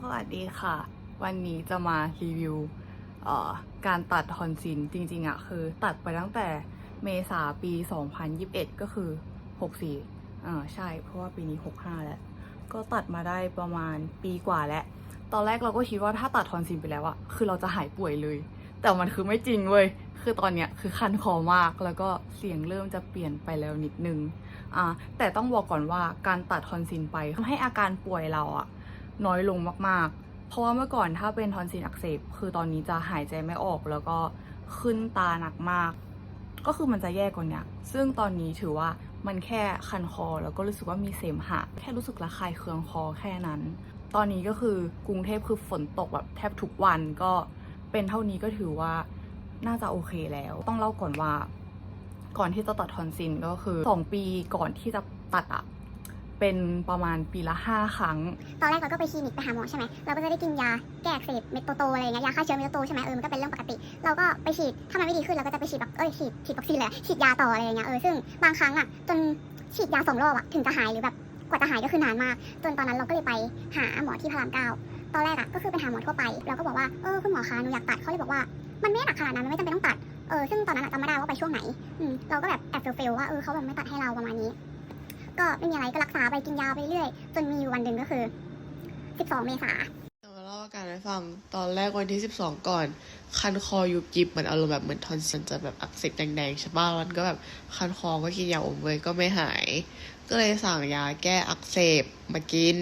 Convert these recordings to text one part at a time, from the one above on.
สวัสดีค่ะ วันนี้จะมารีวิวการตัดทอนซิลจริงๆอะคือตัดไปตั้งแต่เมษาปี 2021 ก็คือ 64อ่าใช่เพราะว่าปีนี้ 65 แล้ว ก็ตัดมาได้ประมาณปีกว่าแล้ว ตอนแรกเราก็คิดว่าถ้าตัดทอนซิลไปแล้วอะคือเราจะหายป่วยเลย แต่มันคือไม่จริงเว้ยคือตอนเนี้ยคือคันคอมากแล้วก็เสียงเริ่มจะเปลี่ยนไปแล้วนิดนึงอ่าแต่ต้องบอกก่อนว่าการตัดทอนซิลไปทำให้อาการป่วยเราอะ น้อยลงมากๆ เพราะว่าเมื่อก่อนถ้าเป็นทอนซิลอักเสบคือตอนนี้จะหายใจไม่ออกแล้วก็ขึ้นตาหนักมาก ก็คือมันจะแย่กว่านี้ซึ่งตอนนี้ถือว่ามันแค่คันคอ แล้วก็รู้สึกว่ามีเสมหะ แค่รู้สึกระคายเคืองคอแค่นั้น ตอนนี้ก็คือกรุงเทพคือฝนตกแบบแทบทุกวันก็เป็นเท่านี้ก็ถือว่าน่าจะโอเคแล้ว ต้องเล่าก่อนว่า ก่อนที่จะตัดทอนซิลก็คือ 2 ปีก่อนที่จะตัดอะ เป็นประมาณปีละ 5 ครั้ง ตอนแรกเราก็ไปคลินิกไปหาหมอใช่ไหมเราก็จะได้กินยาแก้อักเสบเม็ดโตๆอะไรเงี้ยยาฆ่าเชื้อเม็ดโตใช่ไหมเออมันก็เป็นเรื่องปกติ เราก็ไปฉีดถ้ามันไม่ดีขึ้นเราก็จะไปฉีดแบบเอ้ยฉีดฉีดวัคซีนเลยฉีดยาต่ออะไรเงี้ยเออซึ่งบางครั้งอะจนฉีดยาสองรอบอะถึงจะหายหรือแบบกว่าจะหายก็คือนานมาก จนตอนนั้นเราก็เลยไปหาหมอที่พระรามเก้าตอนแรกอะก็คือไปหาหมอทั่วไปเราก็บอกว่าเออคุณหมอคะหนูอยากตัดเขาเลยบอกว่ามันไม่หนักขนาดนั้นมันไม่จำเป็นต้องตัดเออซึ่งตอนนั้นจำไม่ได้ว่าไปช่วงไหนอืมเราก็แบบแอบเฟลๆว่าเออเขาแบบไม่ตัดให้เราประมาณนี้ ก็ไม่มีอะไรก็รักษาไปกินยาไปเรื่อย จนมีอยู่วันหนึ่งก็คือ 12 เมษาจะมาเล่าอาการให้ฟังตอนแรกวันที่ 12 ก่อน คันคอยุบยิบเหมือนอารมณ์แบบเหมือนทอนซิลจะแบบอักเสบแดงๆใช่ป่ะมันก็แบบคันคอก็กินยาอมเวยก็ไม่หาย ก็เลยสั่งยาแก้อักเสบมากิน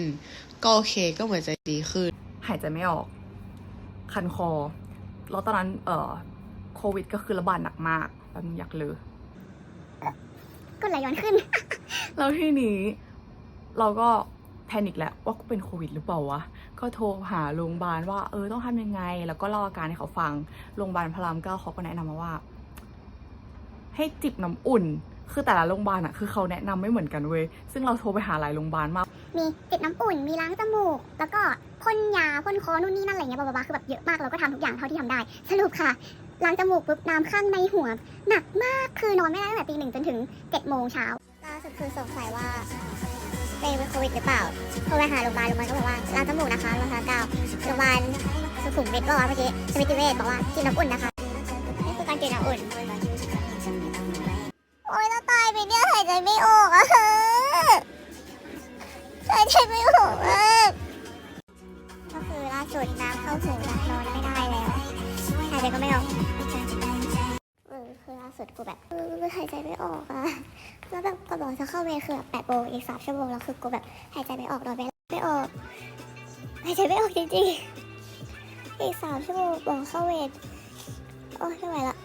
ก็โอเคก็เหมือนจะดีขึ้น หายใจไม่ออก คันคอ แล้วตอนนั้นเอ่อโควิดก็คือระบาดหนักมากแบบอยากเลย ก็ไหลย้อนขึ้น แล้วทีนี้ เราก็แพนิคแหละว่ากูเป็นโควิดหรือเปล่าวะ ก็โทรหาโรงพยาบาลว่าเออต้องทำยังไง แล้วก็เล่าอาการให้เขาฟัง โรงพยาบาลพระรามเก้าเขาก็แนะนำมาว่า ให้จิบน้ำอุ่น คือแต่ละโรงพยาบาลอะคือเขาแนะนำไม่เหมือนกันเว้ย ซึ่งเราโทรไปหาหลายโรงพยาบาลมาก มีติดน้ำอุ่น มีล้างจมูก แล้วก็พ่นยาพ่นคอนู่นนี่นั่นอะไรเงี้ยบลาบลาคือแบบเยอะมาก เราก็ทำทุกอย่างเท่าที่ทำได้ สรุปค่ะ ล้างจมูกปุ๊บน้ำข้างในหัว หนักมากคือนอนไม่ได้ตั้งแต่ตีหนึ่งจนถึงเจ็ดโมงเช้าล่าสุดคือสงสัยว่าเป็นโควิดหรือเปล่าโทรไปหาโรงพยาบาลโรงพยาบาลก็บอกว่าล้างจมูกนะคะโรงพยาบาลเก้าโรงพยาบาลสุขุมวิทก็ว่าเมื่อกี้สมิติเวชบอกว่ากินน้ำอุ่นนะคะนี่คือการกินน้ำอุ่นโอ๊ยเราตายไปเนี่ยหายใจไม่ออกอะหายใจไม่ออกอะก็คือล่าสุดน้ำเข้าหูแล้วนอนไม่ได้ แล้วหายใจก็ไม่ออกเออคือล่าสุดกูแบบเออหายใจไม่ออกอะแล้วแบบก็บอกจะเข้าเวรคือแบบแปดโมงอีกสามชั่วโมงแล้วคือกูแบบหายใจไม่ออกนอนไม่ไม่ออกหายใจไม่ออกจริงๆอีกสามชั่วโมงบอกเข้าเวรโอ้ยไม่ไหวละ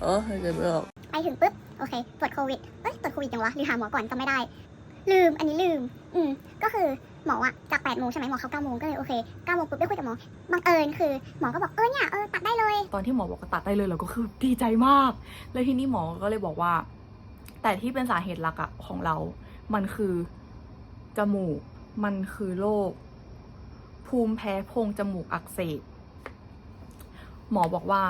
เออหายใจไม่ออกไปถึงปุ๊บโอเคตรวจโควิดเอ้ยตรวจโควิดยังวะหรือหาหมอก่อนจำไม่ได้ ลืมอันนี้ลืม อืมก็คือ หมออะจาก8โมงใช่ไหมหมอเขา9โมงก็เลยโอเค9โมงปุ๊บได้คุยกับหมอบังเอิญคือหมอก็บอกเออเนี่ยเออตัดได้เลย ตอนที่หมอบอกว่าตัดได้เลยเราก็คือดีใจมาก แล้วทีนี้หมอก็เลยบอกว่า แต่ที่เป็นสาเหตุหลักอะของเรา มันคือจมูก มันคือโรคภูมิแพ้โพรงจมูกอักเสบหมอบอกว่า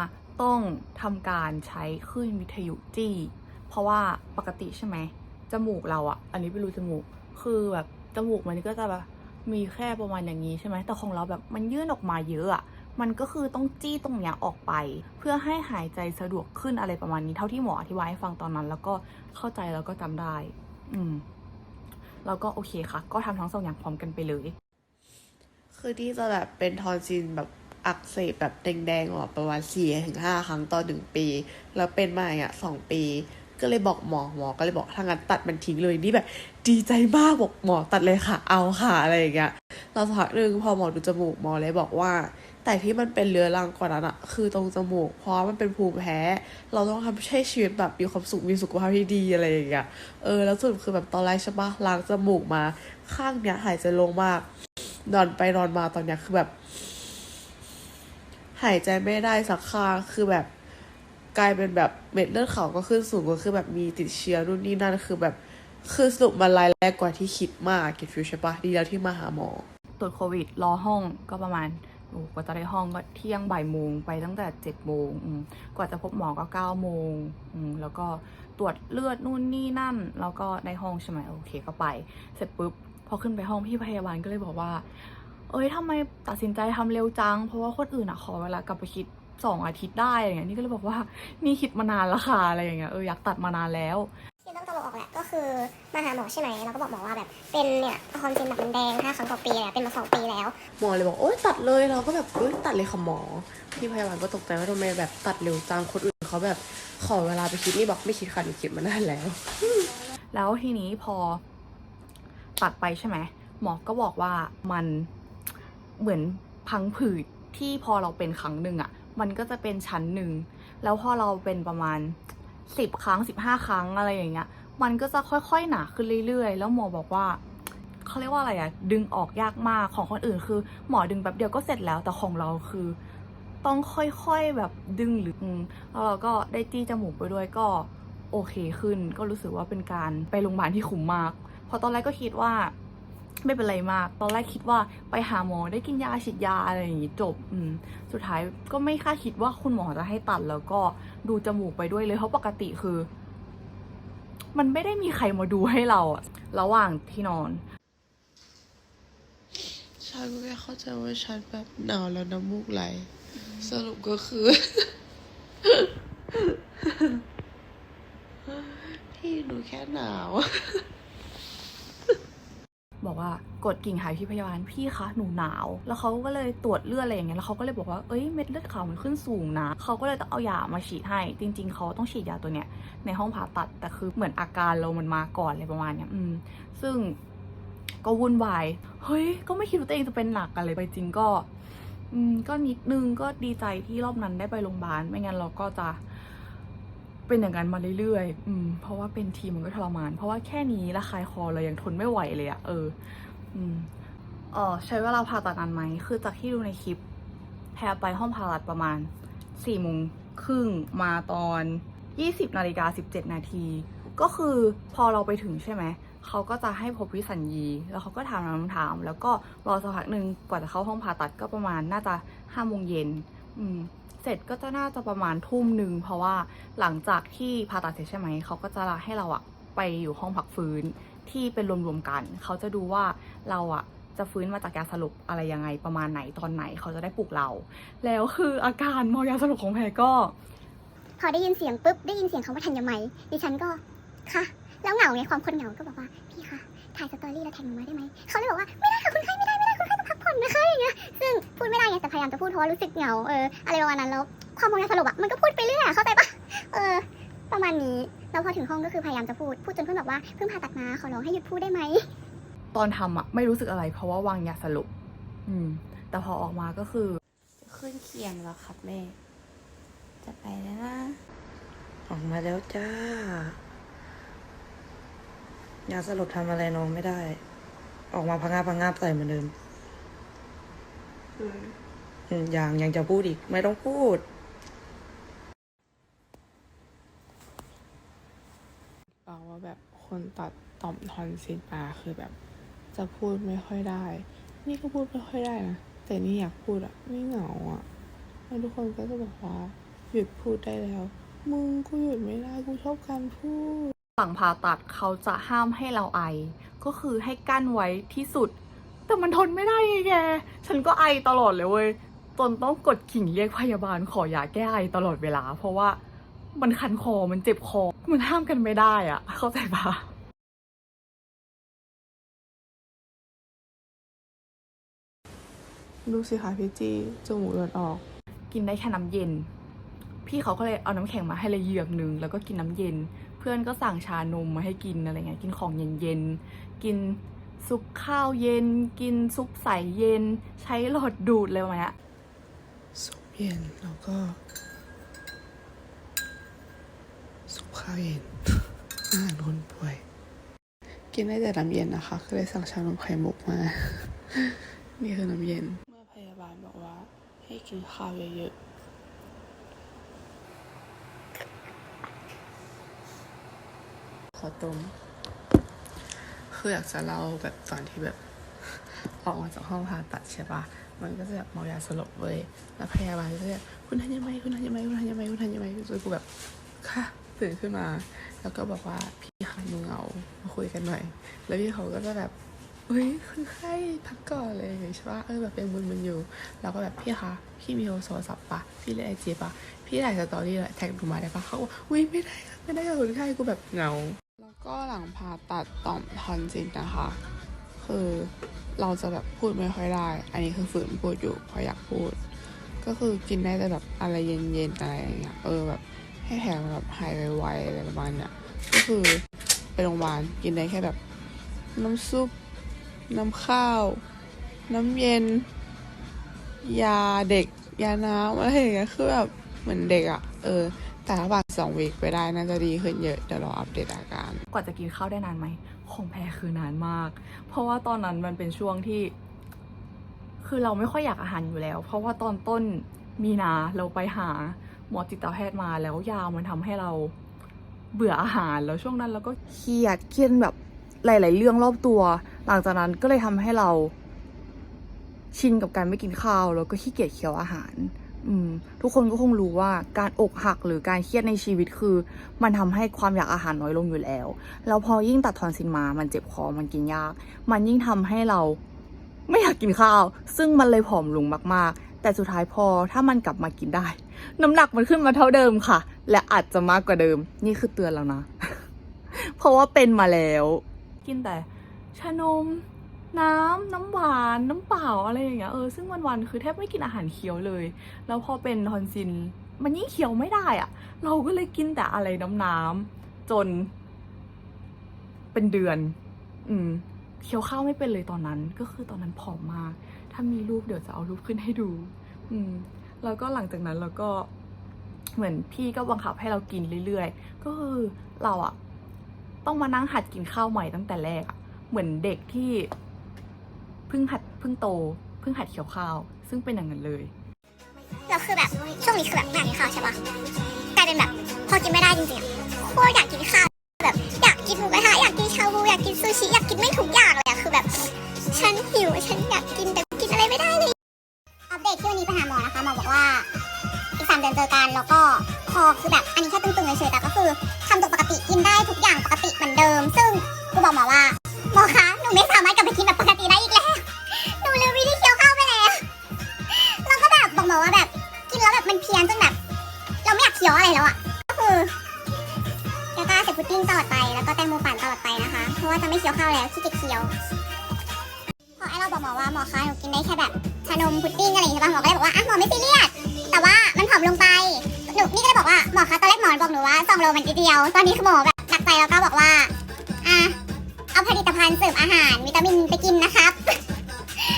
ต้องทำการใช้คลื่นวิทยุจี้ เพราะว่าปกติใช่ไหมจมูกเราอะอันนี้ไม่รู้จมูกคือแบบ จมูกมันก็จะแบบมีแค่ประมาณอย่างนี้ใช่ไหมแต่ของเราแบบมันยื่นออกมาเยอะอะมันก็คือต้องจี้ตรงเนี้ยออกไป เพื่อให้หายใจสะดวกขึ้นอะไรประมาณนี้เท่าที่หมออธิบายให้ฟังตอนนั้น แล้วก็เข้าใจแล้วก็จำได้ อืมแล้วก็โอเคค่ะ ก็ทำทั้งสองอย่างพร้อมกันไปเลย คือที่จะแบบเป็นทอนซิลแบบอักเสบแบบแดงๆออกประมาณสี่ถึงห้าครั้งต่อหนึ่งปี แล้วเป็นมาอย่างเงี้ยสองปี ก็เลยบอกหมอหมอก็เลยบอกถ้างั้นตัดมันทิ้งเลยนี่แบบ ดีใจมากบอกหมอตัดเลยค่ะ เอาค่ะอะไรอย่างเงี้ยเราสักพักหนึ่งพอหมอดูจมูกหมอเลยบอกว่า แต่ที่มันเป็นเรื้อรังกว่านั้นอะคือตรงจมูกเพราะมันเป็นภูมิแพ้ เราต้องทำให้ชีวิตแบบมีความสุขมีสุขภาพที่ดีอะไรอย่างเงี้ยเออแล้วสุดคือแบบตอนแรกใช่ปะล้างจมูกมา ข้างเนี้ยหายใจลงมากนอนไปนอนมาตอนเนี้ยคือแบบ หายใจไม่ได้สักข้าคือแบบ กลายเป็นแบบเม็ดเลือดขาวก็ขึ้นสูงก็คือแบบมีติดเชื้อนู่นนี่นั่นคือแบบคือสรุปมันรายแรกกว่าที่คิดมากเก็ตฟิวใช่ปะดีแล้วที่มาหาหมอตรวจโควิดรอห้องก็ประมาณโอ้กว่าจะได้ห้องก็เที่ยงบ่ายโมงไปตั้งแต่เจ็ดโมงมกว่าจะพบหมอก็เก้าโมงมแล้วก็ตรวจเลือดนู่นนี่นั่น แล้วก็ได้ห้องใช่ไหมโอเคก็ไป เสร็จปุ๊บพอขึ้นไปห้องพี่พยาบาลก็เลยบอกว่า เอ้ยทำไมตัดสินใจทำเร็วจัง เพราะว่าคนอื่นอะขอเวลากลับไปคิด สองอาทิตย์ได้อะไรเงี้ยนี่ก็เลยบอกว่านี่คิดมานานแล้วค่ะอะไรอย่างเงี้ยเอออยากตัดมานานแล้วที่เริ่มตลกออกแหละก็คือมาหาหมอใช่ไหมแล้วก็บอกหมอว่าแบบเป็นเนี่ยคอนเซนแบบมันแดงห้าครั้งต่อปีเลยอะเป็นมาสองปีแล้ว หมอเลยบอกโอ๊ยตัดเลยเราก็แบบเอ้ยตัดเลยค่ะหมอพี่พยาบาลก็ตกใจว่าทำไมแบบตัดเร็วจังคนอื่นเขาแบบขอเวลาไปคิดนี่บอกไม่คิดค่ะหนูคิดมานานแล้ว แล้วทีนี้พอตัดไปใช่ไหมหมอก็บอกว่ามันเหมือนพังผืดที่พอเราเป็นครั้งหนึ่งอะ่ะ มันก็จะเป็นชั้นหนึ่ง แล้วพอเราเป็นประมาณสิบครั้งสิบห้าครั้งอะไรอย่างเงี้ย มันก็จะค่อยๆหนาขึ้นเรื่อยๆ แล้วหมอบอกว่าเขาเรียกว่าอะไรอะดึงออกยากมากของคนอื่นคือ หมอดึงแป๊บเดียวก็เสร็จแล้วแต่ของเราคือ ต้องค่อยๆแบบดึงหรือแล้วเราก็ได้จี้จมูกไปด้วยก็โอเคขึ้น ก็รู้สึกว่าเป็นการไปโรงพยาบาลที่คุ้มมากเพราะตอนแรกก็คิดว่า ไม่เป็นไรมาก ตอนแรกคิดว่าไปหาหมอได้กินยาฉีดยาอะไรอย่างงี้จบอืมสุดท้ายก็ไม่คาดคิดว่าคุณหมอจะให้ตัดแล้วก็ดูจมูกไปด้วยเลยเพราะปกติคือ มันไม่ได้มีใครมาดูให้เราอะระหว่างที่นอนฉันแค่เข้าใจว่าฉันแบบหนาวแล้วน้ำมูกไหล สรุปก็คือ พี่หนูแค่หนาว บอกว่ากดกิ่งหายพี่พยาบาลพี่คะหนูหนาว แล้วเขาก็เลยตรวจเลือดอะไรอย่างเงี้ยแล้วเขาก็เลยบอกว่าเอ้ยเม็ดเลือดขาวมันขึ้นสูงนะเขาก็เลยต้องเอายามาฉีดให้ จริง ๆเขาต้องฉีดยาตัวเนี้ยในห้องผ่าตัดแต่คือเหมือนอาการเรามันมาก่อนอะไรประมาณเนี้ยอืมซึ่งก็วุ่นวายเฮ้ยก็ไม่คิดว่าตัวเองจะเป็นหนักอะไรไปจริงก็อืมก็นิดนึงก็ดีใจที่รอบนั้นได้ไปโรงพยาบาลไม่งั้นเราก็จะ เป็นอย่างนั้นมาเรื่อยๆ อืม เพราะว่าเป็นทีมมันก็ทรมาน เพราะว่าแค่นี้ระคายคอเรายังทนไม่ไหวเลยอะเออ อืมเออใช้เวลาผ่าตัดนานไหม คือจากที่ดูในคลิป แพรไปห้องผ่าตัดประมาณสี่โมงครึ่งมาตอนยี่สิบนาฬิกาสิบเจ็ดนาที ก็คือพอเราไปถึงใช่ไหม เขาก็จะให้พบวิสัญญี แล้วเขาก็ถามคำถาม แล้วก็รอสักพักหนึ่งกว่าจะเข้าห้องผ่าตัดก็ประมาณน่าจะห้าโมงเย็น อืม เสร็จก็จะน่าจะประมาณทุ่มหนึ่งเพราะว่าหลังจากที่ผ่าตัดเสร็จใช่ไหมเขาก็จะให้เราอะไปอยู่ห้องพักฟื้นที่เป็นรวมๆกัน เขาจะดูว่าเราอะจะฟื้นมาจากยาสลบอะไรยังไงประมาณไหนตอนไหนเขาจะได้ปลุกเรา แล้วคืออาการเมายาสลบของแพรก็ พอได้ยินเสียงปุ๊บได้ยินเสียงคำว่าทันยมัยดิฉันก็ค่ะ แล้วเหงาไงความคนเหงาก็บอกว่าพี่คะถ่ายสตอรี่แล้วแท็กหนูมาได้ไหมเขาเลยบอกว่าไม่ได้ค่ะคนไข้ไม่ได้ไม่ได้คนไข้ต้ องพักผ่อนนะคะอย่างเงี้ยซึ่งพูดไม่ได้ไงแต่พยายามจะพูดเพราะว่ารู้สึกเหงาเอออะไรประมาณนั้นแล้วความมองยาสลบอะมันก็พูดไปเรื่อยอะเข้าใจปะเออ ประมาณนี้แล้วพอถึงห้องก็คือพยายามจะพูดพูดจนเพื่อนบอกว่าเพิ่งผ่าตัดมาขอร้องให้หยุดพูดได้ไหมตอนทำอะไม่รู้สึกอะไร เพราะว่าวางยาสลบอืม แต่พอออกมาก็คือขึ้นเคียงแล้วครับแม่ จะไปแล้วนะ ออกมาแล้วจ้ายาสลบทำอะไรน้องไม่ได้ ออกมาพังงาบพังงาบใส่เหมือนเดิม อืมยังยังจะพูดอีก ไม่ต้องพูด บอกว่าแบบคนตัดต่อมทอนซิลมาคือแบบ จะพูดไม่ค่อยได้ นี่ก็พูดไม่ค่อยได้นะ แต่นี่อยากพูดอะไม่เหงาอะแล้วทุกคนก็จะบอกว่า หยุดพูดได้แล้ว มึงกูหยุดไม่ได้กูชอบการพูดหลังผ่าตัดเขาจะห้ามให้เราไอ ก็คือให้กั้นไว้ที่สุด แต่มันทนไม่ได้ไงแก ฉันก็ไอตลอดเลยเว้ยจนต้องกดกิ่งเรียกพยาบาลขอยาแก้ไอตลอดเวลา เพราะว่ามันคันคอมันเจ็บคอ มันห้ามกันไม่ได้อะเข้าใจปะดูสิคะพี่จีจมูกเลือดออก กินได้แค่น้ำเย็น พี่เขาก็เลยเอาน้ำแข็งมาให้เลยเหยือกหนึ่งแล้วก็กินน้ำเย็น เพื่อนก็สั่งชานมมาให้กินอะไรเงี้ยกินของเย็นๆกิน ซุปข้าวเย็น กินซุปใสเย็น ใช้หลอดดูดเลยไหมอะซุปเย็นแล้วก็ ซุปข้าวเย็นอาหารคนป่วย กินได้แต่น้ำเย็นนะคะ ก็เลยสั่งชานมไข่มุกมา นี่คือน้ำเย็น เมื่อพยาบาลบอกว่า ให้กินข้าวเยอะขอต้ม คืออยากจะเล่าแบบตอนที่แบบออกมาจากห้องผ่าตัดใช่ปะมันก็จะแบบเมายาสลบเว้ยแล้วพยาบาลก็จะแบบคุณทันยังไงคุณทันยังไงคุณทันยังไงคุณทันยังไงจนกูแบบค่ะตื่นขึ้นมา แล้วก็บอกว่าพี่คะหนูเหงามาคุยกันหน่อย แล้วพี่เขาก็จะแบบเฮ้ยคือไข้พักก่อนเลยใช่ปะเออแบบเป็นมึนมันอยู่ แล้วก็แบบพี่คะพี่มีโทรศัพท์ปะพี่เล่นไอจีปะพี่ถ่ายสตอรี่แท็กหนูมาได้ปะเขาบอกอุ้ยไม่ได้ไม่ได้ค่ะคนไข้กูแบบเหงา แล้วก็หลังผ่าตัดต่อมทอนซิลนะคะ คือเราจะแบบพูดไม่ค่อยได้ อันนี้คือฝืนพูดอยู่เพราะอยากพูด ก็คือกินได้แต่แบบอะไรเย็นๆอะไรอย่างเงี้ยเออแบบให้แผลมันแบบหายไวๆอะไรประมาณเนี้ยก็คือไปโรงพยาบาลกินได้แค่แบบ น้ำซุป น้ำข้าว น้ำเย็น ยาเด็ก ยาน้ำอะไรอย่างเงี้ยคือแบบเหมือนเด็กอะเออ แต่ถ้าผ่านสองวีคไปได้น่าจะดีขึ้นเยอะเดี๋ยวรออัปเดตอาการ กว่าจะกินข้าวได้นานไหมของแพรคือนานมาก เพราะว่าตอนนั้นมันเป็นช่วงที่ คือเราไม่ค่อยอยากอาหารอยู่แล้ว เพราะว่าตอนต้นมีนาเราไปหาหมอจิตแพทย์มาแล้วยามันทำให้เราเบื่ออาหารแล้วช่วงนั้นเราก็เครียดเครียดแบบหลาย ๆ เรื่องรอบตัว หลังจากนั้นก็เลยทำให้เราชินกับการไม่กินข้าวแล้วก็ขี้เกียจเคี้ยวอาหาร ทุกคนก็คงรู้ว่าการอกหักหรือการเครียดในชีวิตคือ มันทำให้ความอยากอาหารน้อยลงอยู่แล้ว แล้วพอยิ่งตัดทอนซินมา มันเจ็บคอ มันกินยาก มันยิ่งทำให้เราไม่อยากกินข้าว ซึ่งมันเลยผอมลงมากๆ แต่สุดท้ายพอถ้ามันกลับมากินได้ น้ำหนักมันขึ้นมาเท่าเดิมค่ะ และอาจจะมากกว่าเดิม นี่คือเตือนแล้วนะ เพราะว่าเป็นมาแล้ว กินแต่ชานม น้ำน้ำหวานน้ำเปล่าอะไรอย่างเงี้ยเออซึ่งวันๆคือแทบไม่กินอาหารเคี้ยวเลย แล้วพอเป็นทอนซิลมันยิ่งเคี้ยวไม่ได้อะเราก็เลยกินแต่อะไรน้ำๆจน เป็นเดือน อืมเคี้ยวข้าวไม่เป็นเลยตอนนั้น ก็คือตอนนั้นผอมมาก ถ้ามีรูปเดี๋ยวจะเอารูปขึ้นให้ดู อืม แล้วก็หลังจากนั้นเราก็เหมือนพี่ก็บังคับให้เรากินเรื่อยๆ ก็คือเราอะต้องมานั่งหัดกินข้าวใหม่ตั้งแต่แรกอะเหมือนเด็กที่ พิ่งหัดเพิ่งโตเพิ่งหัดเขียวข้าว ซึ่งเป็นอย่างนั้นเลยเราคือแบบช่วงนี้คือแบบไม่อยากกินข้าวใช่ปะกลายเป็นแบบพอกินไม่ได้จริงๆอะโคตรอยาก หมอบอกหนูว่าสองโลมันนิดเดียว ตอนนี้คือหมอแบบหนักใจแล้วก็บอกว่า อะ เอาผลิตภัณฑ์เสริมอาหารวิตามินไปกินนะครับ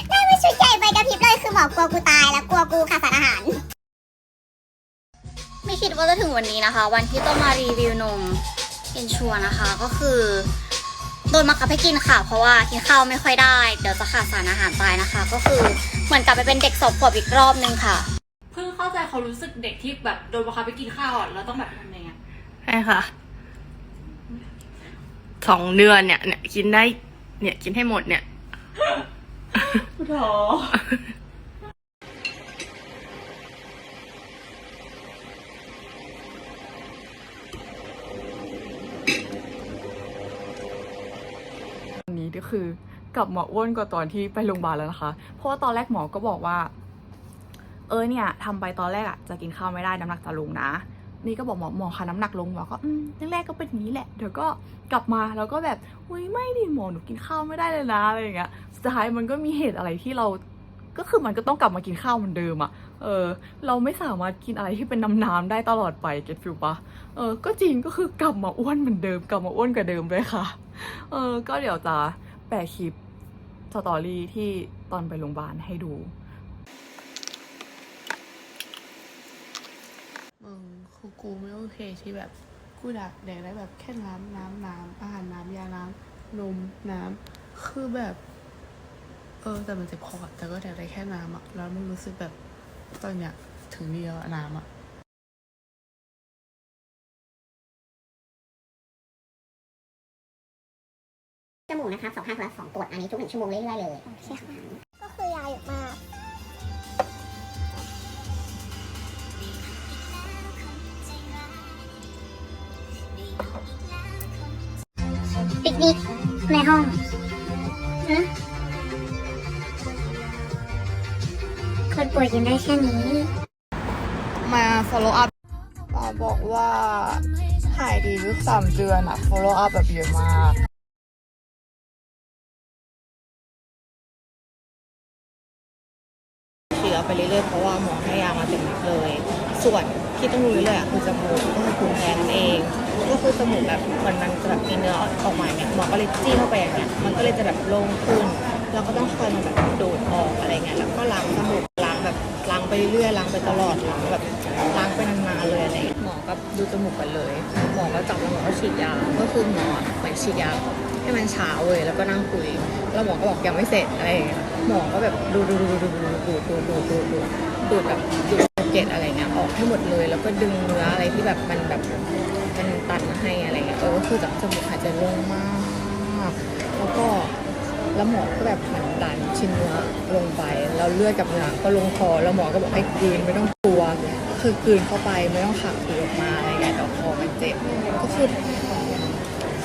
ได้ไม่ชุดใหญ่ไปกระพริบเลยคือหมอกลัวกูตายแล้วกลัวกูขาดสารอาหาร ไม่คิดว่าจะถึงวันนี้นะคะ วันที่ต้องมารีวิวนมอินชัวนะคะก็คือโดนมากับให้กินค่ะ เพราะว่ากินข้าวไม่ค่อยได้ เดี๋ยวจะขาดสารอาหารตายนะคะ ก็คือเหมือนกลับไปเป็นเด็กสอบขวบอีกรอบนึงค่ะ เพิ่งเข้าใจเขารู้สึกเด็กที่แบบโดนบังคับไปกินข้าวอะแล้วต้องแบบทำยังไง ใช่ค่ะสองเดือนเนี่ยเนี่ยกินได้ เนี่ยกินให้หมดเนี่ยวันนี้ก็คือกลับมาอ้วนกว่าตอนที่ไปโรงพยาบาลแล้วนะคะ เพราะว่าตอนแรกหมอก็บอกว่า เออเนี่ยทำไปตอนแรกอะจะกินข้าวไม่ได้น้ำหนักจะลงนะ นี่ก็บอกหมอหมอคะน้ำหนักลงหมอก็อืมแรกๆก็เป็นอย่างนี้แหละเดี๋ยวก็กลับมาแล้วก็แบบอุ้ยไม่ดิหมอหนูกินข้าวไม่ได้เลยนะอะไรอย่างเงี้ยสุดท้ายมันก็มีเหตุอะไรที่เราก็คือมันก็ต้องกลับมากินข้าวเหมือนเดิมอะเออ เราไม่สามารถกินอะไรที่เป็นน้ำๆได้ตลอดไปเก็ตฟิลปะเออ ก็จริงก็คือกลับมาอ้วนเหมือนเดิม กลับมาอ้วนกว่าเดิมเลยค่ะ เออ ก็เดี๋ยวจะแปะคลิปสตอรี่ที่ตอนไปโรงพยาบาลให้ดู มึงคือ กูไม่โอเคที่แบบกูดักแดกได้แบบแค่น้ำน้ำน้ำอาหารน้ำยาน้ำนมน้ำคือแบบ เออแต่มันเจ็บคออะแต่ก็แดกได้แค่น้ำอะแล้วมันรู้สึกแบบตอนเนี้ยถึงเดียวอะน้ำอะจมูกนะคะสองข้างคนละสองกดอันนี้ทุกหนึ่งชั่วโมงเรื่อยๆเลยใช่ค่ะ ปิกนิกในห้องอคนป่วยอยู่ได้แค่นี้ มา follow up หมอบอกว่าหายดีลึกสามเดือนอะ follow up แบบเยอะมากเชื้อไปเรื่อยๆเพราะว่าหมอให้ยามาเต็มเลย ส่วน ที่ต้องรู้เลยอะคือจมูกก็คือภูมิแพ้นั่นเอง ก็คือจมูกแบบเหมือนมันจะแบบมีเนื้อออกมาเนี่ยหมอก็เลยจี้เข้าไปอย่างเงี้ยมันก็เลยจะแบบโล่งขึ้นแล้วก็ต้องคอยมาแบบดูดออกอะไรเงี้ยแล้วก็ล้างจมูกล้างแบบล้างไปเรื่อยล้างไปตลอดล้างแบบล้างไปนานๆเลยอะไรเงี้ยหมอก็ดูจมูกกันเลยหมอก็จับแล้วหมอก็ฉีดยาก็คือหมอเหมือนฉีดยาให้มันเช้าเลยแล้วก็นั่งคุยแล้วหมอก็บอกยังไม่เสร็จอะไรอย่างเงี้ยหมอก็แบบดูดูดูดูดูดูดูดูดูดูดูแบบดูเกล็ดอะไรเงี้ยออกให้หมดเลย แล้วก็ดึงเนื้ออะไรที่แบบมันแบบมันตันมาให้อะไรเงี้ยเออก็คือจากจมูกหายใจโล่งมากแล้วก็แล้วหมอก็แบบเหมือนดันชิ้นเนื้อลงไปแล้วเลือดกับเนื้อก็ลงคอแล้วหมอก็บอกให้กลืนไม่ต้องกลัว คือกลืนเข้าไปไม่ต้องขับขืนออกมาอะไรเงี้ยเดี๋ยวคอมันเจ็บก็คือ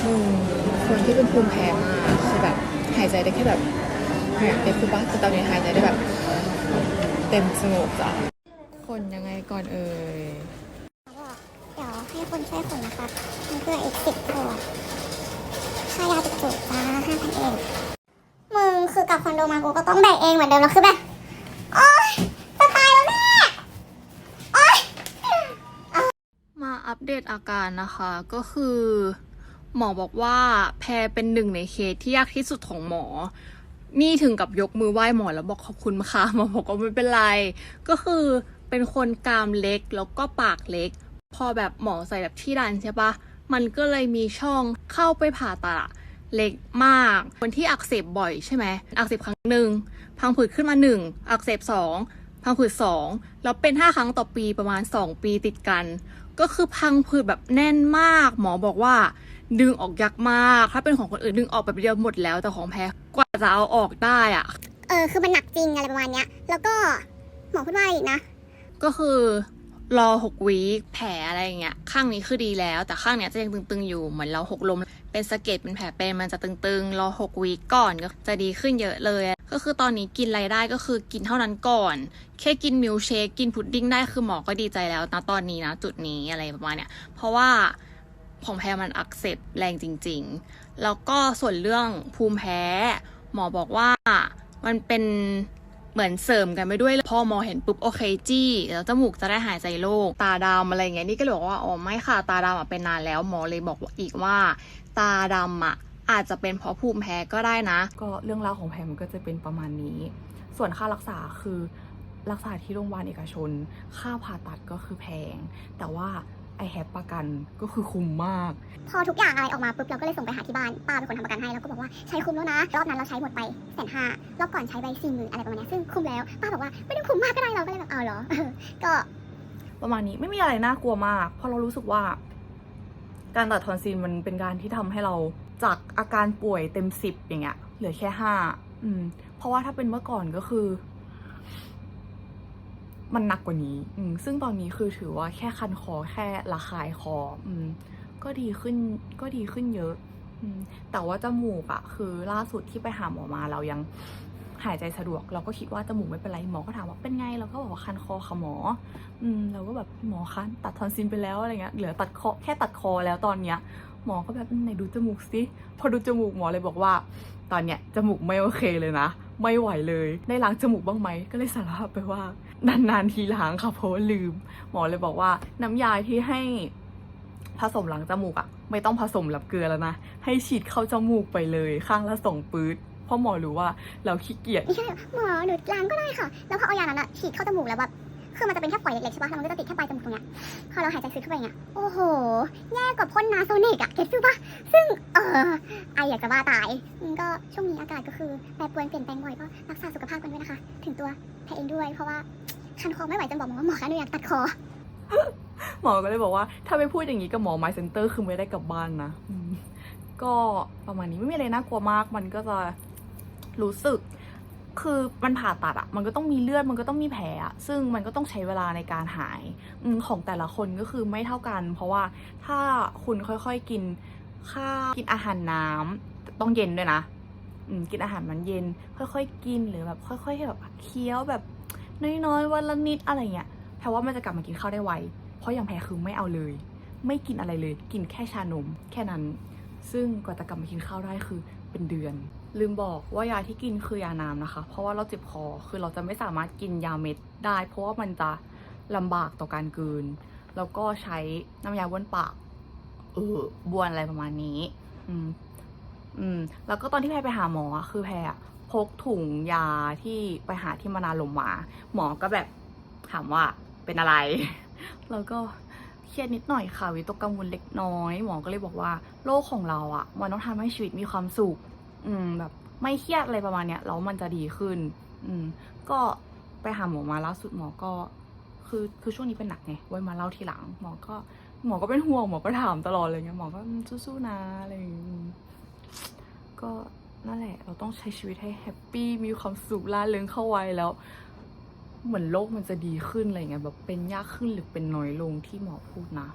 มึงคนที่เป็นภูมิแพ้มากคือแบบหายใจได้แค่แบบเนี่ยเด็กคือปะแต่ตอนนี้หายใจได้แบบ เต็มสงบจ้ะ ก่อนเอ่ยเดี๋ยวให้คนช่วยคนนะครับมันเพื่ออีกสิบขวดค่ายาจุกๆจ้าห้าพันเองมึงคือกลับคอนโดมากูก็ต้องแบกเองเหมือนเดิมแล้วคือแบบโอ๊ยจะตายแล้วแม่โอ๊ยมาอัปเดตอาการนะคะก็คือ หมอบอกว่าแพรเป็นหนึ่งในเคสที่ยากที่สุดของหมอนี่ถึงกับยกมือไหว้หมอแล้วบอกขอบคุณค่ะหมอบอกว่าไม่เป็นไร ก็คือ เป็นคนกรามเล็กแล้วก็ปากเล็ก พอแบบหมอใส่แบบที่ดันใช่ปะมันก็เลยมีช่องเข้าไปผ่าตัดเล็กมาก คนที่อักเสบบ่อยใช่ไหมอักเสบครั้งหนึ่งพังผืดขึ้นมาหนึ่งอักเสบสองพังผืดสองแล้วเป็นห้าครั้งต่อปีประมาณสองปีติดกัน ก็คือพังผืดแบบแน่นมาก หมอบอกว่า ดึงออกยากมาก ถ้าเป็นของคนอื่นดึงออกแบบเดียวหมดแล้วแต่ของแพ้กว่าจะเอาออกได้อะเออคือมันหนักจริงอะไรประมาณเนี้ย แล้วก็หมอพูดว่าอีกนะ ก็คือรอหกวีคแผลอะไรอย่างเงี้ย ข้างนี้คือดีแล้ว แต่ข้างเนี้ยจะยังตึงๆอยู่เหมือนเราหกลม เป็นสะเก็ดเป็นแผลเป็นมันจะตึงๆ รอหกวีคก่อนก็จะดีขึ้นเยอะเลย ก็คือตอนนี้กินอะไรได้ก็คือกินเท่านั้นก่อน แค่กินมิลค์เชคกินพุดดิ้งได้คือหมอก็ดีใจแล้วนะตอนนี้นะจุดนี้อะไรประมาณเนี้ยเพราะว่าของแพ้มันอักเสบแรงจริง ๆ แล้วก็ส่วนเรื่องภูมิแพ้ หมอบอกว่ามันเป็น เหมือนเสริมกันไปด้วยพอหมอเห็นปุ๊บโอเคจี้แล้วจมูกจะได้หายใจโล่งตาดำอะไรเงี้ยนี่ก็เลยบอกว่าอ๋อไม่ค่ะ ตาดำเป็นนานแล้วหมอเลยบอกอีกว่า ตาดำอะอาจจะเป็นเพราะภูมิแพ้ก็ได้นะ ก็เรื่องราวของแพมมันก็จะเป็นประมาณนี้ ส่วนค่ารักษาคือรักษาที่โรงพยาบาลเอกชน ค่าผ่าตัดก็คือแพง แต่ว่า ไอแฮปประกันก็คือคุ้มมาก พอทุกอย่างอะไรออกมาปุ๊บเราก็เลยส่งไปหาที่บ้านป้าเป็นคนทำประกันให้แล้วก็บอกว่าใช้คุ้มแล้วนะ รอบนั้นเราใช้หมดไปแสนห้ารอบก่อนใช้ไปสี่หมื่นอะไรประมาณเนี้ยซึ่งคุ้มแล้วป้าบอกว่าไม่ต้องคุ้มมากก็ได้เราก็เลยแบบเอาเหรอก็ประมาณนี้ไม่มีอะไรน่ากลัวมาก เพราะเรารู้สึกว่า การตัดทอนซิลมันเป็นการที่ทำให้เราจากอาการป่วยเต็มสิบอย่างเงี้ยเหลือแค่ห้าอืม เพราะว่าถ้าเป็นเมื่อก่อนก็คือ มันหนักกว่านี้ อืซึ่งตอนนี้คือถือว่าแค่คันคอแค่ระคายคอ อืก็ดีขึ้นก็ดีขึ้นเยอะอืมแต่ว่าจมูกอะคือล่าสุดที่ไปหาหมอมาเรายังหายใจสะดวก เราก็คิดว่าจมูกไม่เป็นไรหมอก็ถามว่าเป็นไงเราก็บอกว่าคันคอค่ะหมอ อืมเราก็แบบหมอคะตัดทอนซิลไปแล้วอะไรเงี้ยเหลือตัดคอแค่ตัดคอแล้วตอนเนี้ยหมอก็แบบไหนดูจมูกสิพอดูจมูกหมอเลยบอกว่า ตอนเนี้ยจมูกไม่โอเคเลยนะ ไม่ไหวเลยได้ล้างจมูกบ้างไหมก็เลยสารภาพไปว่า นานๆทีล้างค่ะเพราะลืม หมอเลยบอกว่าน้ำยาที่ให้ผสมหลังจมูกอะไม่ต้องผสมกับเกลือแล้วนะ ให้ฉีดเข้าจมูกไปเลยข้างละสองปื๊ดเพราะหมอรู้ว่าเราขี้เกียจนี่ก็เลยหมอหนูล้างก็ได้ค่ะ แล้วพอเอายานั้นอะฉีดเข้าจมูกแล้วแบบ คือมันจะเป็นแค่ฝอยเล็กๆใช่ปะแล้วมันก็จะติดแค่ปลายจมูกตรงเนี้ยพอเราหายใจซึดเข้าไปอย่างเงี้ย โอ้โห แย่กว่าพ่นนาโซนิกอะเก็ตฟิลปะซึ่ง เออ ไออยากจะบ้าตายก็ช่วงนี้อากาศก็คือแปรปรวนเปลี่ยนแปลงบ่อยก็รักษาสุขภาพกันด้วยนะคะ ถึงตัวแพรเองด้วย เพราะว่าคันคอไม่ไหวจนบอกหมอว่าหมอคะหนูอยากตัดคอ หมอก็เลยบอกว่า ถ้าไปพูดอย่างนี้กับหมอไมเซ็นเตอร์คือไม่ได้กลับบ้านนะ ก็ประมาณนี้ไม่มีอะไรน่ากลัวมาก มันก็จะรู้สึก คือมันผ่าตัดอะมันก็ต้องมีเลือดมันก็ต้องมีแผลอะซึ่งมันก็ต้องใช้เวลาในการหายอของแต่ละคนก็คือไม่เท่ากัน เพราะว่าถ้าคุณค่อยๆกินข้าวกินอาหารน้ำต้องเย็นด้วยนะอกินอาหารมันเย็น ค่อยๆกินหรือแบบค่อยๆแบบเคี้ยวแบบน้อยๆวันละนิดอะไรเงี้ยแพรว่ามันจะกลับมากินข้าวได้ไวเพราะอย่างแพรคือไม่เอาเลย ไม่กินอะไรเลย กินแค่ชานม แค่นั้น ซึ่งกว่าจะกลับมากินข้าวได้คือเป็นเดือน ลืมบอกว่ายาที่กินคือยาน้ำนะคะ เพราะว่าเราเจ็บคอคือเราจะไม่สามารถกินยาเม็ดได้ เพราะว่ามันจะลำบากต่อการกืน แล้วก็ใช้น้ำยาบ้วนปากเออบวนอะไรประมาณนี้ อืม อืม แล้วก็ตอนที่แพรไปหาหมอคือแพรพกถุงยาที่ไปหาที่มานาลมมา หมอก็แบบถามว่าเป็นอะไร แล้วก็เครียดนิดหน่อยค่ะวิตกกังวลเล็กน้อย หมอก็เลยบอกว่าโรคของเราอะมันต้องทำให้ชีวิตมีความสุข อืมแบบไม่เครียดอะไรประมาณเนี้ยแล้วมันจะดีขึ้น อืม ก็ไปหาหมอมาล่าสุดหมอก็คือคือช่วงนี้เป็นหนักไงไว้มาเล่าทีหลัง หมอก็ หมอก็เป็นห่วงหมอก็ถามตลอดเลยไงหมอก็สู้ๆนะอะไรอย่างงี้ก็นั่นแหละ เราต้องใช้ชีวิตให้แฮปปี้มีความสุขล่าเริงเข้าไว้แล้ว เหมือนโลกมันจะดีขึ้นอะไรเงี้ยแบบเป็นยากขึ้นหรือเป็นน้อยลงที่หมอพูดนะ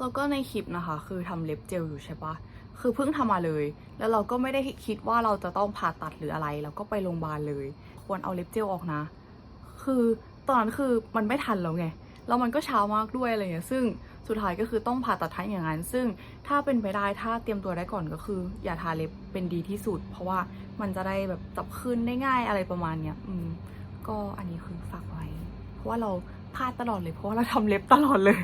แล้วก็ในคลิปนะคะ คือทำเล็บเจลอยู่ใช่ปะ คือเพิ่งทำมาเลย แล้วเราก็ไม่ได้คิดว่าเราจะต้องผ่าตัดหรืออะไรแล้วก็ไปโรงพยาบาลเลย ควรเอาเล็บเจลออกนะ คือตอนนั้นคือมันไม่ทันแล้วไง แล้วมันก็เช้ามากด้วยอะไรเงี้ย ซึ่งสุดท้ายก็คือต้องผ่าตัดทั้งอย่างนั้น ซึ่งถ้าเป็นไปได้ ถ้าเตรียมตัวได้ก่อนก็คือ อย่าทาเล็บเป็นดีที่สุด เพราะว่ามันจะได้แบบจับขึ้นได้ง่ายอะไรประมาณเนี้ย อืม ก็อันนี้คือฝากไว้ เพราะว่าเราพลาดตลอดเลย เพราะว่าเราทำเล็บตลอดเลย